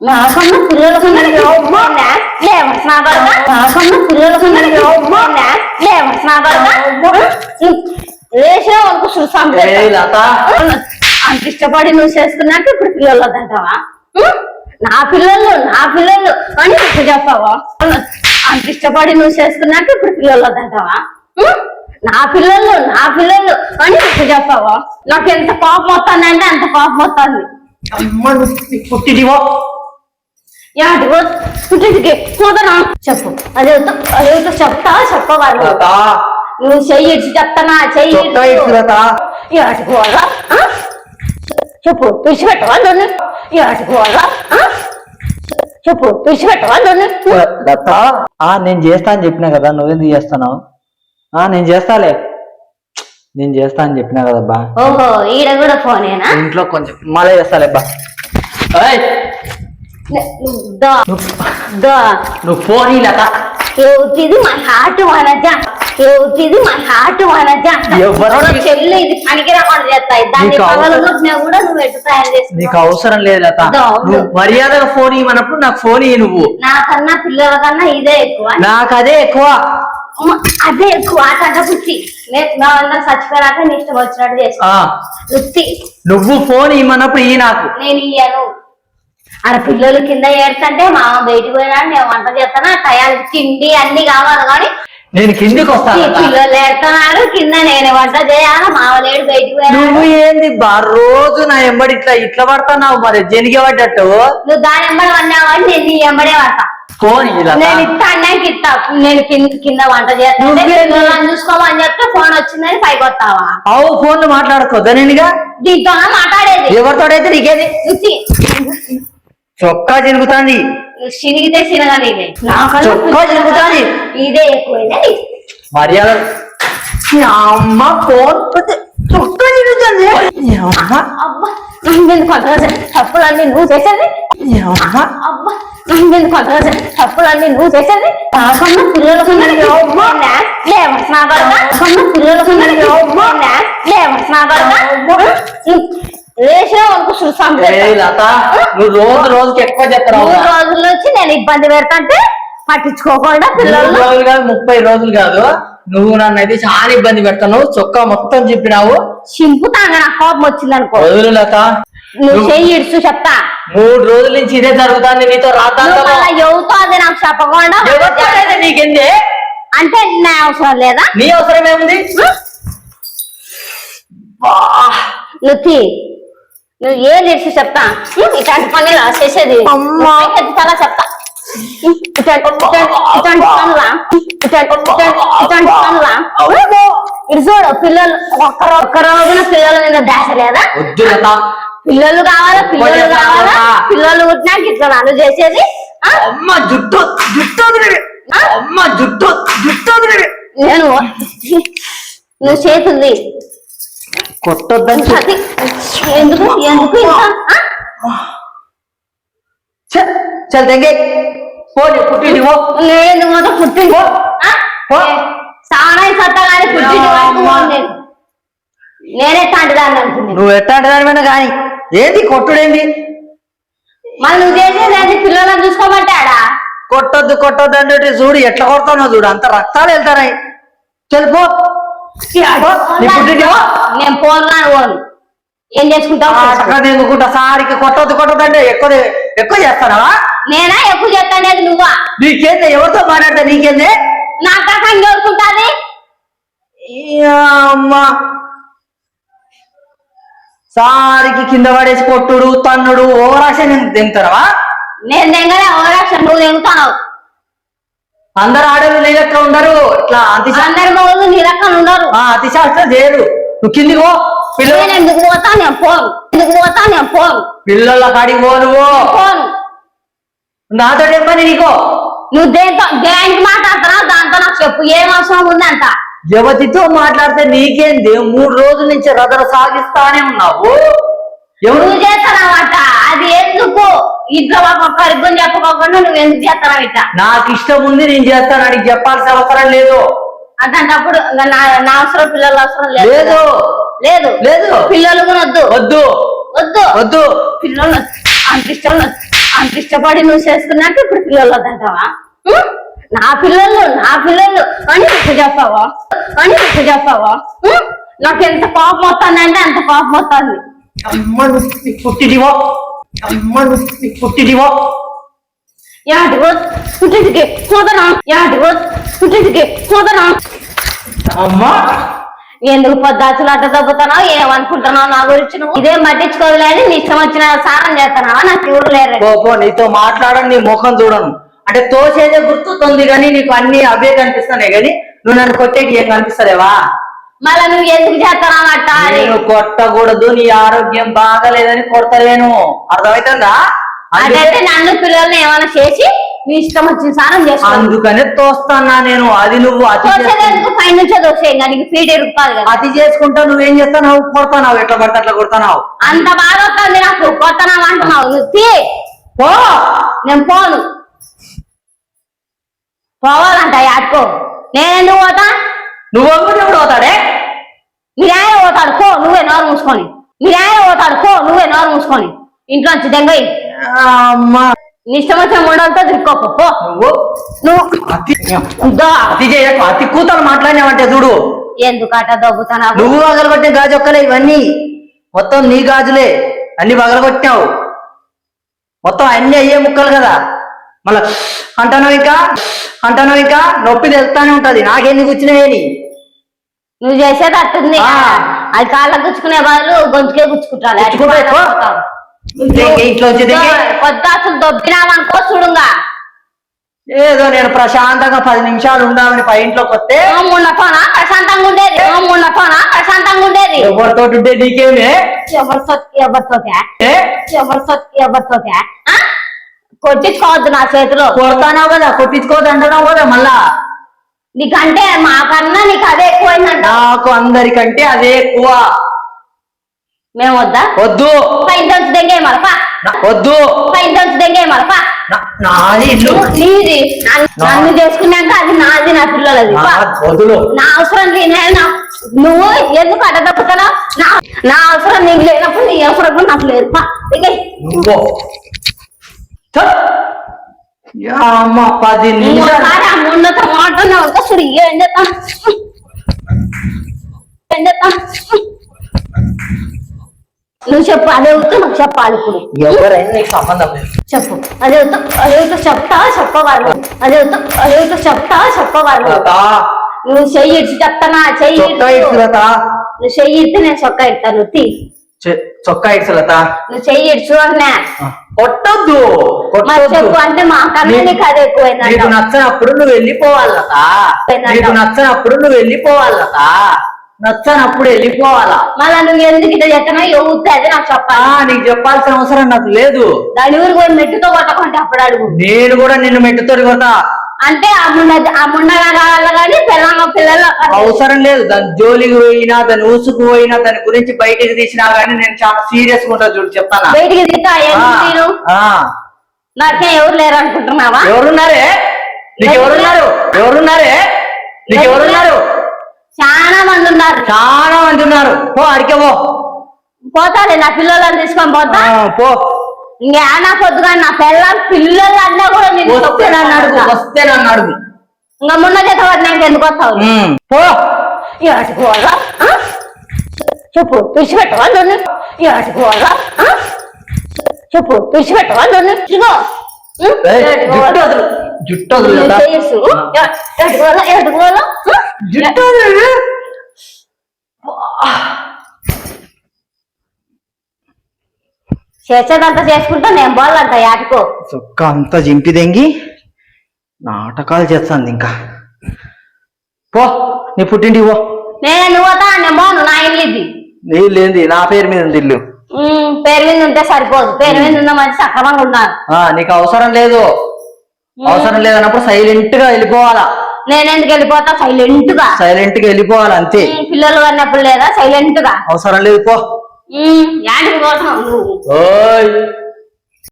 నాకన్నా పిల్లలకు నాకన్నా పిల్లలకు లేచే వరకు చూసాం ఏయ్ లత. అంత ఇష్టపడి నువ్వు చేసుకున్నాక ఇప్పుడు పిల్లలు వద్దంటావా? నా పిల్లలు నా పిల్లలు అని నువ్వు చెప్పావా? అంత ఇష్టపడి నువ్వు చేసుకున్నాక ఇప్పుడు పిల్లలు వద్దంటావా? నా పిల్లలు నా పిల్లలు అని నువ్వు చెప్పావా? నాకు ఎంత కోపం వస్తుందంటే అంత కోపం వస్తుంది. అమ్మ నువ్వు పుట్టిదివో పోతానా చెప్పు. అదే అదే చెప్తా చెప్పవాలి. నువ్వు చెయ్యి ఇచ్చి చెప్తానా? చెయ్యి చెప్పు విడిచిపెట్టవా నన్ను? ఏటుకోవాలా చెప్పు విడిచిపెట్టవా నన్ను? లత. ఆ నేను చేస్తా అని చెప్పినా కదా నువ్వేందుకు చేస్తున్నావు? ఆ నేను చేస్తాలే. నేను చేస్తా అని చెప్పినా కదబ్బా ఓహో ఈడ కూడా ఫోనేనా? ఇంట్లో కొంచెం మళ్ళీ చేస్తాలే బా. నువ్వు లత ఏవుతుంది మా హార్ట్ వనజ ఏవుతుంది మా హార్ట్ వనజ ఎవరికి- చెల్లి ఇది చేస్తాయి దాన్ని కూడా నువ్వు తయారు నీకు అవసరం లేదు లత. నువ్వు మర్యాదగా ఫోన్ ఇవ్వనప్పుడు నాకు ఫోన్ ఇయ్యి నువ్వు నాకన్నా పిల్లల కన్నా ఇదే ఎక్కువ నాకు అదే ఎక్కువ అదే ఎక్కువ ఆట పుట్టి నేను నా అందరం చచ్చిపోయాక నీ ఇష్టం వచ్చినట్టు వృత్తి నువ్వు ఫోన్ ఇవ్వనప్పుడు ఈ నాకు నేను ఇయ్యను ఆడ పిల్లలు కింద ఏడుతుంటే మామ బయటికి పోయినా నేను వంట చేస్తాను టయాలకి తిండి అన్ని కావాలి కానీ నేను కిందికి వస్తాను. పిల్లలు ఏడుతున్నారు కింద నేను వంట చేయాలి మామ లేడు బయటికి పోయినా. నువ్వు ఏంది బా రోజు నా ఎంబడి ఇట్లా ఇట్లా పడుతున్నావు మరి జనిగే పడ్డట్టు? నువ్వు దాని ఎంబడి అన్నావు నేను నీ ఎంబడే లత. నేను ఇస్తా అన్నాక ఇస్తా నేను కింద కింద వంట చేస్తాను చూసుకోమని చెప్తే ఫోన్ వచ్చిందని పైకి వస్తావా? అవు ఫోన్ మాట్లాడుకోద్దా నేనుగా దీంతో మాట్లాడేది? ఎవరితోడైతే నీకేది. చొక్కా జరుగుతాంది చినిగితే చినగానే చొక్కా జరుగుతాంది ఇదే ఎక్కువైనా మర్యాద. అమ్మ ఫోన్ చొక్కా జరుగుతుంది అమ్మ. తప్పులన్నీ నువ్వు చేసేది అమ్మ. అబ్బా నమ్మింది కొంతగా తప్పులన్నీ నువ్వు చేసేది నాకన్నా పిల్లలకు పిల్లలకు లేచిన ఏయ్ లత నువ్వు రోజు రోజుకి ఎక్కువ చెప్తావు మూడు రోజుల నుంచి నేను ఇబ్బంది పెడతాంటే పట్టించుకోకుండా పిల్లలు రోజులు కాదు ముప్పై రోజులు కాదు. నువ్వు నన్ను అయితే చాలా ఇబ్బంది పెడతావు చొక్కా మొత్తం చెప్పినావు చింపుతాంగ నాకు కోపం వచ్చింది అనుకో లత. నువ్వు చెయ్యి ఇడుచు చెప్తా. మూడు రోజుల నుంచి ఇదే జరుగుతుంది నీతో ఎవరితో అది నాకు చెప్పకుండా? నీకెందే? అంటే నా అవసరం లేదా? నీ అవసరం ఏముంది? నువ్వు నువ్వు ఏం చేసి చెప్తా? ఇట్లాంటి పని రా చేసేది. చాలా చెప్తా. పనులా? పనులా? చూడు పిల్లలు ఒక్క రో- ఒక్క రోజున పిల్లల మీద దాస లేదా పిల్లలు కావాలా? పిల్లలు కావాలా? పిల్లలు పుట్టినాక ఇట్లా నన్ను చేసేది? అమ్మ జుట్టు జుట్టు? అమ్మ జుట్టు జుట్టు. నేను నువ్వు చేతుంది. కొట్టొద్దని చెప్పు. అది ఎందుకు చల్ తెంగే పోనీ పుట్టింటి పో నేను మొదలు పుట్టింది పో. ఆ? పో. సానాయి సత్తా కానీ పుట్టింది. నేనే తాంటిదాన్ని అనుకున్నాను నువ్వు ఎట్లాంటి కానీ ఏంది కొట్టుడేంది మళ్ళీ నువ్వు చేసేది? పిల్లలను చూసుకోమంటాడా కొట్టొద్దు కొట్టొద్దు అంటే చూడు ఎట్లా కొడతానో చూడు అంత రక్తాలు వెళ్తారాయి చల్ పో పో. నీ పుట్టింటి పో. నేను పోను రాను పోను ఏం చేసుకుంటావు సారికి కొట్టొద్దు కొట్టొద్దు అంటే ఎక్కువ ఎక్కువ చేస్తానా నేనా? ఎక్కువ చేస్తానేది నువ్వా? నీకేంది ఎవరితో మాట్లాడతా నీకేంది? నా ఈ అమ్మా. సారికి కింద పడేసి కొట్టుడు తన్నుడు ఓవరాక్షన్ తింటారా నేను తెంగనే ఓరాక్షన్ నువ్వు తెంగుతావు అందరు ఆడలు నీ లెక్క ఉండరు. ఇట్లా అతి అందరి మొగలు నీ రకం ఉండరు. అతి శాస్త్రం చేయరు. నువ్వు కిందికి పో. పిల్లల ఎందుకు పోతా? నేను పోను. ఎందుకు పోతా? నేను పోను. పిల్లల కాడికి పో నువ్వు. పోను. నాతో చెప్పని నీకో. నువ్వు దేంతో దేనికి మాట్లాడుతున్నావు? దాంతో నాకు చెప్పు. ఏం అవసరం ఉందంట? యువతితో మాట్లాడితే నీకేంది? మూడు రోజుల నుంచి రదర సాగిస్తానే ఉన్నావు. ఎవరు? నువ్వు చేస్తానమాట అది ఎందుకు? ఇంట్లో ఒక్కొక్కరికి చెప్పుకోకుండా నువ్వు ఎందుకు చేస్తున్నావు ఇట్లా? నాకు ఇష్టం ఉంది నేను చేస్తాను. అడిగి చెప్పాల్సిన అవసరం లేదు. అట్లాంటప్పుడు నా నా అవసరం పిల్లల అవసరం లేదు. లేదు. లేదు. లేదు. పిల్లలు కూడా వద్దు. వద్దు. వద్దు. వద్దు. పిల్లలు వద్దు. అంత ఇష్టం. అంత ఇష్టపడి నువ్వు చేసుకున్నాక ఇప్పుడు పిల్లలు వద్దంటావా? నా పిల్లలు నా పిల్లలు. అని నాకు చెప్పావా? అని నాకు చెప్పావా? నాకు ఎంత కోపం వస్తుందంటే అంత కోపం వస్తుంది. అమ్మ నువ్వు నీ పుట్టిదివో అమ్మ నువ్వు నీ పుట్టిదివో యాటిగో పుట్టిదికి పోదనా యాటిగో పుట్టిదికి పోదనా అమ్మా. ఎందుకు పొద్దాచులు అట్ట దొబ్బుతున్నావు ఏమనుకుంటున్నావు నా గురించి నువ్వు? ఇదేం పట్టించుకోదులేని నీ ఇష్టం వచ్చిన సారం చేస్తున్నావా? నాకు ఎవరు లేరు. పో పో నీతో మాట్లాడను నీ ముఖం చూడను. అంటే తోచేదే గుర్తుతుంది కానీ నీకు అన్ని అవే కనిపిస్తున్నాయి కానీ నువ్వు నన్ను కొట్టేకి ఏం కనిపిస్తలేవా? మళ్ళా నువ్వు ఎందుకు అని. నేను కొట్టకూడదు నీ ఆరోగ్యం బాగలేదని కొడతలేను. అర్థమవుతుందా అదైతే నన్ను పిల్లల్ని ఏమైనా చేసి నీ ఇష్టం వచ్చిన సారం చేసుకో. అందుకనే తోస్తానా నేను. అది నువ్వు అతి పై నుంచే దోసేయి నీకు ఫీడ్ ఇరుక్కాదు కదా. అతి చేసుకుంటా నువ్వేం చేస్తున్నావు? కొడతావు ఎట్లా పడితే అట్లా కొడతావు అంత బాగా వస్తుంది నాకు. కొత్తనావు అంటున్నావు. నువ్వు పో. నేను పోను. పోవాలంట యాడ్కో నేనెందుకు పోతా? నువ్వు ఎవడు అవుతాడే మీరు ఆయన పోతాడు పో నువ్వే నోరు మూసుకొని. మీరు ఆయన పోతాడు పో నువ్వే నోరు మూసుకొని. ఇంట్లో నుంచి దెంగయి అమ్మా. నీ ఇష్టం వచ్చిన ముండలతో తిరుక్కోకు పో. నువ్వు? అతి దో. అతి చేయకు అతి కూతలు మాట్లాడినావంటే చూడు. ఎందుకట దొబ్బుతున్నావు? నువ్వు పగలగొట్టిన గాజు ఒక్కలే ఇవన్నీ. మొత్తం నీ గాజులే అన్ని పగలగొట్టినావు మొత్తం అన్ని అయ్యే ముక్కలు కదా. మళ్ళా అంటాను ఇంకా? అంటాను ఇంకా? నొప్పి తెలుస్తానే ఉంటది. నాకెందుకు వచ్చినాయని? నువ్వు చేసేది అట్టుంది. ఆ. అది కాళ్ళ గుచ్చుకునే బదులు గొంతుకే గుచ్చుకుంటాను గుచ్చుకుంటే. ఎక్కువ? దెంగే, ఇంట్లో వచ్చి. కొత్త అసలు దొబ్బినామనుకో చూడుగా. ఏదో నేను ప్రశాంతంగా పది నిమిషాలు ఉండాలని పై ఇంట్లోకి వస్తే మున్నపోనా ప్రశాంతంగా ఉండేది. మున్నపోనా ప్రశాంతంగా ఉండేది. ఎవరితో ఉంటే నీకేమే? ఎవరితో ఎవరితో ఏ? ఎవరితో ఎవరితో కొట్టించుకోవద్దు నా చేతిలో. కొడతానావు కదా? కొట్టించుకోవద్దు అంటున్నావు కదా మళ్ళా? నీకంటే మాకన్నా నీకు అదే ఎక్కువైందంట. నాకు అందరికంటే అదే ఎక్కువ. మేము వద్దా? వద్దు. పైన నుంచి దెంగే మరపా వద్దు. పైన నుంచి దెంగే మరపా నాది ఇల్లు. నీది నన్ను- చేసుకున్నాక అది నాది నా పిల్లలది. నా- వదులు. నా అవసరం లేనే నా- నువ్వు ఎందుకు అడ్డ తప్పుతున్నావు? నా నా అవసరం నీకు లేనప్పుడు నీ అవసరం కూడా నాకు లేదు పా. నువ్వు. ఛ! యా అమ్మ పది నిమిషాలు ఇంకోసారి ఆ ముండతో మాట్లాడినావు అనుకో చూడు ఏం చేస్తా ఏం చేస్తా నువ్వు చెప్పు అదే అవుతూ నాకు చెప్పాలి ఇప్పుడు ఎవరైనా నీకు సంబంధం లేదు చెప్పు అదే అవుతూ అదే అవుతూ చెప్తా చెప్పవాళ్ళు అదే అవుతూ అదే అవుతూ చెప్తా చెప్పవాళ్ళు లత, నువ్వు చెయ్యి ఇడిచి చెప్తానా చెయ్యి చొక్కా ఇడిచి. ఇడ్సు లత నువ్వు చెయ్యి ఇడితే నేను చొక్కా ఇడతాను తీ చె- చొక్కా ఇడ్సు లత నువ్వు చెయ్యి ఇడిచు అన్నా కొట్టొద్దు అంటే మా నీకు- నచ్చనప్పుడు నువ్వు వెళ్ళిపోవాలి లత పోయిందంట. నీకు నచ్చనప్పుడు నువ్వు వెళ్ళిపోవాలి లత నచ్చనప్పుడు వెళ్ళిపోవాలా? మళ్ళా నువ్వు ఎందుకు ఇట్లా చెప్తానో ఎవరితే అది నాకు చెప్పాలి. నీకు చెప్పాల్సిన అవసరం నాకు లేదు. దాని ఊరికి పోయి మెట్టుతో కొట్టకుంటే అప్పుడు అడుగు. నేను కూడా నిన్ను మెట్టుతో కొడతా. అంటే అవసరం లేదు. దాని జోలికి పోయినా దాని ఊసుకు పోయినా దాని గురించి బయటికి తీసినా కానీ నేను చాలా సీరియస్గా ఉంటా చూడు చెప్తానా? బయటికి. నాకే ఎవరు లేరు అనుకుంటున్నావా ఎవరున్నారే? నీకు ఎవరున్నారు? ఎవరున్నారే? నీకు ఎవరున్నారు? చాలా మంది ఉన్నారు. చాలా మంది ఉన్నారు. పో అడిగే పో. పోతాలే నా పిల్లలను తీసుకొని పోతా. పో. ఇంకా నా పొద్దుగా నా పిల్ల పిల్లలు అన్నా కూడా నేను వస్తే నన్ను అడుగు వస్తే నన్ను అడుగు. ఇంకా మున్న చేత పడినాక ఎందుకు వస్తావు? పో. చెప్పు తుడిచిపెట్టవా నన్ను? ఏటుకోవాలా చెప్పు తుడిచిపెట్టవా నన్ను? ఇదిగో. ఉం? ఏయ్, ఏటుకోవాలా? జుట్టు జుట్టు? జుట్టు వదులు చేసేదంతా చేసుకుంటా నేను పోవాలంట యాటికో. చొక్క అంతా జింపి దెంగి నాటకాలు చేస్తాంది ఇంకా. పో నీ పుట్టింటికి పో. నేను నువ్వు పోతా నేను పోను నా ఇల్లు ఇది. నీ లేంది నా పేరు మీద ఉంది ఇల్లు. పేరు మీద ఉంటే సరిపోదు. పేరు మీద ఉన్న మంచి సక్రమంగా ఉన్నారు ఆ నీకు అవసరం లేదు. అవసరం లేదన్నప్పుడు సైలెంట్గా వెళ్ళిపోవాలా? నేను ఎందుకు వెళ్ళిపోతా? సైలెంట్గా సైలెంట్గా వెళ్ళిపోవాలి అంతే. పిల్లలు అన్నప్పుడు లేదా? సైలెంట్గా అవసరం లేదు పో. యాడికి పోతావు? నువ్వు ఓయ్.